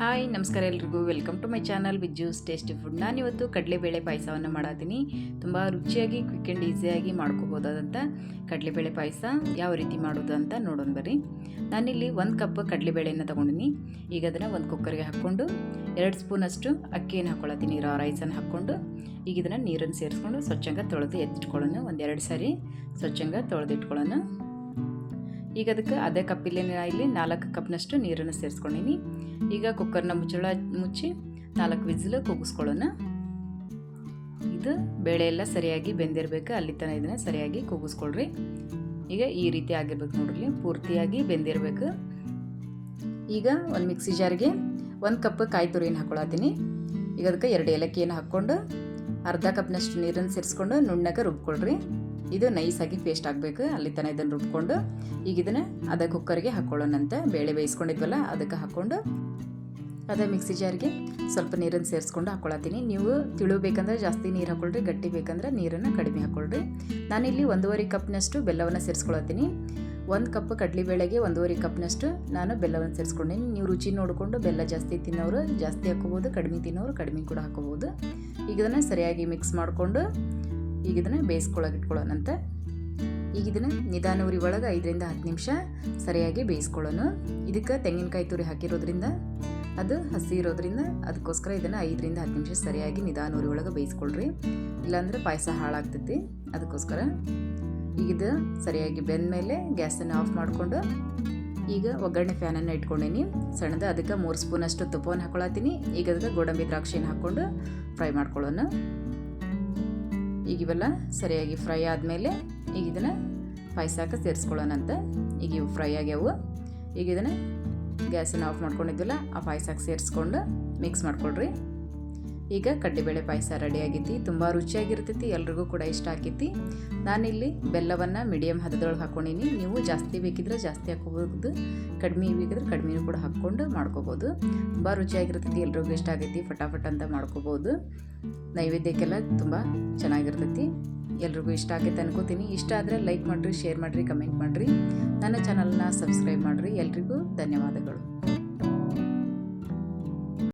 Hi, ನಮಸ್ಕಾರ ಎಲ್ರಿಗೂ. Welcome to my channel with juice tasty food ನಾನಿವತ್ತು ಕಡಲೆಬೇಳೆ ಪಾಯಸವನ್ನು ಮಾಡಾತೀನಿ. ತುಂಬ ರುಚಿಯಾಗಿ ಕ್ವಿಕ್ ಆ್ಯಂಡ್ ಈಸಿಯಾಗಿ ಮಾಡ್ಕೋಬೋದಾದಂಥ ಕಡಲೆಬೇಳೆ ಪಾಯಸ. ಯಾವ ರೀತಿ ಮಾಡೋದು ಅಂತ ನೋಡೋಣ ಬರ್ರಿ. ನಾನಿಲ್ಲಿ ಒಂದು ಕಪ್ ಕಡಲೆಬೇಳೆಯನ್ನು ತೊಗೊಂಡಿನಿ. ಈಗ ಅದನ್ನು ಒಂದು ಕುಕ್ಕರ್ಗೆ ಹಾಕ್ಕೊಂಡು, ಎರಡು ಸ್ಪೂನಷ್ಟು ಅಕ್ಕಿಯನ್ನು ಹಾಕ್ಕೊಳತ್ತೀನಿ ರಾ ರೈಸನ್ನು ಹಾಕ್ಕೊಂಡು, ಈಗ ಇದನ್ನು ನೀರನ್ನು ಸೇರಿಸ್ಕೊಂಡು ಸ್ವಚ್ಛಂಗ ತೊಳೆದು ಎತ್ತಿಟ್ಕೊಳ್ಳೋಣ. ಒಂದೆರಡು ಸಾರಿ ಸ್ವಚ್ಛಂಗ ತೊಳೆದು ಇಟ್ಕೊಳ್ಳೋಣ ಈಗ ಅದಕ್ಕೆ ಅದೇ ಕಪ್ಪಿಲ್ಲಿ ಇಲ್ಲಿ ನಾಲ್ಕು ಕಪ್ನಷ್ಟು ನೀರನ್ನು ಸೇರಿಸ್ಕೊಂಡಿನಿ. ಈಗ ಕುಕ್ಕರ್ನ ಮುಚ್ಚಳ, ಮುಚ್ಚಿ ನಾಲ್ಕು ವಿಸಿಲು ಕೂಗಿಸ್ಕೊಳ್ಳೋಣ. ಇದು ಬೇಳೆ ಎಲ್ಲ ಸರಿಯಾಗಿ ಬೆಂದಿರಬೇಕು, ಅಲ್ಲಿ ತನಕ ಇದನ್ನು ಸರಿಯಾಗಿ ಕೂಗಿಸ್ಕೊಳ್ರಿ. ಈಗ ಈ ರೀತಿ ಆಗಿರ್ಬೇಕು ನೋಡ್ರಿ, ಪೂರ್ತಿಯಾಗಿ ಬೆಂದಿರಬೇಕು. ಈಗ ಒಂದು ಮಿಕ್ಸಿ ಜಾರ್ಗೆ ಒಂದು ಕಪ್ ಕಾಯಿ ತುರಿನ ಹಾಕ್ಕೊಳತ್ತೀನಿ ಈಗ ಅದಕ್ಕೆ ಎರಡು ಏಲಕ್ಕಿಯನ್ನು ಹಾಕ್ಕೊಂಡು ಅರ್ಧ ಕಪ್ನಷ್ಟು ನೀರನ್ನು ಸೇರಿಸ್ಕೊಂಡು ನುಣ್ಣಗೆ ರುಬ್ಕೊಳ್ರಿ. ಇದು ನೈಸಾಗಿ ಪೇಸ್ಟ್ ಆಗಬೇಕು. ಅಲ್ಲಿ ತನಕ ಇದನ್ನು ರುಬ್ಕೊಂಡು, ಈಗ ಇದನ್ನು ಅದ ಕುಕ್ಕರ್ಗೆ ಹಾಕ್ಕೊಳ್ಳೋಣಂತ ಬೇಳೆ ಬೇಯಿಸ್ಕೊಂಡಿದ್ವಲ್ಲ, ಅದಕ್ಕೆ ಹಾಕ್ಕೊಂಡು ಅದೇ ಮಿಕ್ಸಿ ಜಾರ್ಗೆ ಸ್ವಲ್ಪ ನೀರನ್ನು ಸೇರಿಸ್ಕೊಂಡು ಹಾಕ್ಕೊಳತ್ತೀನಿ ನೀವು ತಿಳು ಬೇಕಂದ್ರೆ ಜಾಸ್ತಿ ನೀರು ಹಾಕ್ಕೊಳ್ರಿ ಗಟ್ಟಿ ಬೇಕಂದ್ರೆ ನೀರನ್ನು ಕಡಿಮೆ ಹಾಕ್ಕೊಳ್ರಿ ನಾನಿಲ್ಲಿ ಒಂದೂವರೆ ಕಪ್ನಷ್ಟು ಬೆಲ್ಲವನ್ನು ಸೇರಿಸ್ಕೊಳತ್ತೀನಿ. ಒಂದು ಕಪ್ ಕಡಲೆಬೇಳೆಗೆ ಒಂದೂವರೆ ಕಪ್ನಷ್ಟು ನಾನು ಬೆಲ್ಲವನ್ನು ಸೇರಿಸ್ಕೊಂಡೀನಿ. ನೀವು ರುಚಿ ನೋಡಿಕೊಂಡು ಬೆಲ್ಲ ಜಾಸ್ತಿ ತಿನ್ನೋರು ಜಾಸ್ತಿ ಹಾಕೋಬೋದು ಕಡಿಮೆ ತಿನ್ನೋರು ಕಡಿಮೆ ಕೂಡ ಹಾಕೋಬೋದು ಈಗ ಇದನ್ನು ಸರಿಯಾಗಿ ಮಿಕ್ಸ್ ಮಾಡಿಕೊಂಡು ಈಗ ಇದನ್ನ ಬೇಯಿಸ್ಕೊಳಗೆ ಇಟ್ಕೊಳ್ಳೋಣಂತೆ ಈಗ ಇದನ್ನ ನಿಧಾನ ಉರಿ ಒಳಗೆ ಐದರಿಂದ ಹತ್ತು ನಿಮಿಷ ಸರಿಯಾಗಿ ಬೇಯಿಸ್ಕೊಳ್ಳೋಣ. ಇದಕ್ಕೆ ತೆಂಗಿನಕಾಯಿ ತುರಿ ಹಾಕಿರೋದ್ರಿಂದ, ಅದು ಹಸಿ ಇರೋದ್ರಿಂದ ಅದಕ್ಕೋಸ್ಕರ ಇದನ್ನು ಐದರಿಂದ ಹತ್ತು ನಿಮಿಷ ಸರಿಯಾಗಿ ನಿಧಾನ ಉರಿ ಒಳಗೆ ಬೇಯಿಸ್ಕೊಳ್ರಿ. ಇಲ್ಲಾಂದ್ರೆ ಪಾಯಸ ಹಾಳಾಗ್ತೈತಿ. ಅದಕ್ಕೋಸ್ಕರ ಈಗ ಇದು ಸರಿಯಾಗಿ ಬೆಂದ ಮೇಲೆ ಗ್ಯಾಸನ್ನು ಆಫ್ ಮಾಡಿಕೊಂಡು, ಈಗ ಒಗ್ಗರಣೆ ಫ್ಯಾನನ್ನು ಇಟ್ಕೊಂಡಿನಿ. ಸಣ್ಣದ ಅದಕ್ಕೆ ಮೂರು ಸ್ಪೂನಷ್ಟು ತುಪ್ಪವನ್ನು ಹಾಕೊಳತ್ತೀನಿ. ಈಗ ಅದಕ್ಕೆ ಗೋಡಂಬಿ ದ್ರಾಕ್ಷಿನ ಹಾಕ್ಕೊಂಡು ಫ್ರೈ ಮಾಡ್ಕೊಳ್ಳೋಣ. ಈಗ ಇವೆಲ್ಲ ಸರಿಯಾಗಿ ಫ್ರೈ ಆದಮೇಲೆ ಈಗ ಇದನ್ನು ಪಾಯಸಕ್ಕೆ ಸೇರಿಸ್ಕೊಳ್ಳೋಣಂತ. ಈಗ ಇವು ಫ್ರೈ ಆಗ್ಯಾವು. ಈಗ ಇದನ್ನು ಗ್ಯಾಸನ್ನು ಆಫ್ ಮಾಡ್ಕೊಂಡಿದ್ದಿಲ್ಲ ಆ ಪಾಯಸಕ್ಕೆ ಸೇರಿಸ್ಕೊಂಡು ಮಿಕ್ಸ್ ಮಾಡ್ಕೊಳ್ರಿ. ಈಗ ಕಡ್ಲೆಬೇಳೆ ಪಾಯಸ ರೆಡಿ ಆಗೈತಿ ತುಂಬ ರುಚಿಯಾಗಿರ್ತೈತಿ, ಎಲ್ರಿಗೂ ಕೂಡ ಇಷ್ಟ ಆಕೈತಿ. ನಾನಿಲ್ಲಿ ಬೆಲ್ಲವನ್ನು ಮೀಡಿಯಮ್ ಹದದೊಳಗೆ ಹಾಕ್ಕೊಂಡಿನಿ ನೀವು ಜಾಸ್ತಿ ಬೇಕಿದ್ರೆ ಜಾಸ್ತಿ ಹಾಕೋಬೋದು ಕಡಿಮೆ ಬೇಕಿದ್ರೆ ಕಡಿಮೆನೂ ಕೂಡ ಹಾಕ್ಕೊಂಡು ಮಾಡ್ಕೋಬೋದು ತುಂಬ ರುಚಿಯಾಗಿರ್ತೈತಿ, ಎಲ್ರಿಗೂ ಇಷ್ಟ ಆಗೈತಿ, ಫಟಾಫಟ್ ಅಂತ ಮಾಡ್ಕೋಬೋದು ನೈವೇದ್ಯಕ್ಕೆಲ್ಲ ತುಂಬ ಚೆನ್ನಾಗಿರ್ತೈತಿ. ಎಲ್ರಿಗೂ ಇಷ್ಟ ಆಗೈತೆ ಅನ್ಕೋತೀನಿ. ಇಷ್ಟ ಆದರೆ ಲೈಕ್ ಮಾಡಿರಿ ಶೇರ್ ಮಾಡಿರಿ ಕಮೆಂಟ್ ಮಾಡಿರಿ. ನನ್ನ ಚಾನಲ್ನ ಸಬ್ಸ್ಕ್ರೈಬ್ ಮಾಡಿರಿ. ಎಲ್ರಿಗೂ ಧನ್ಯವಾದಗಳು.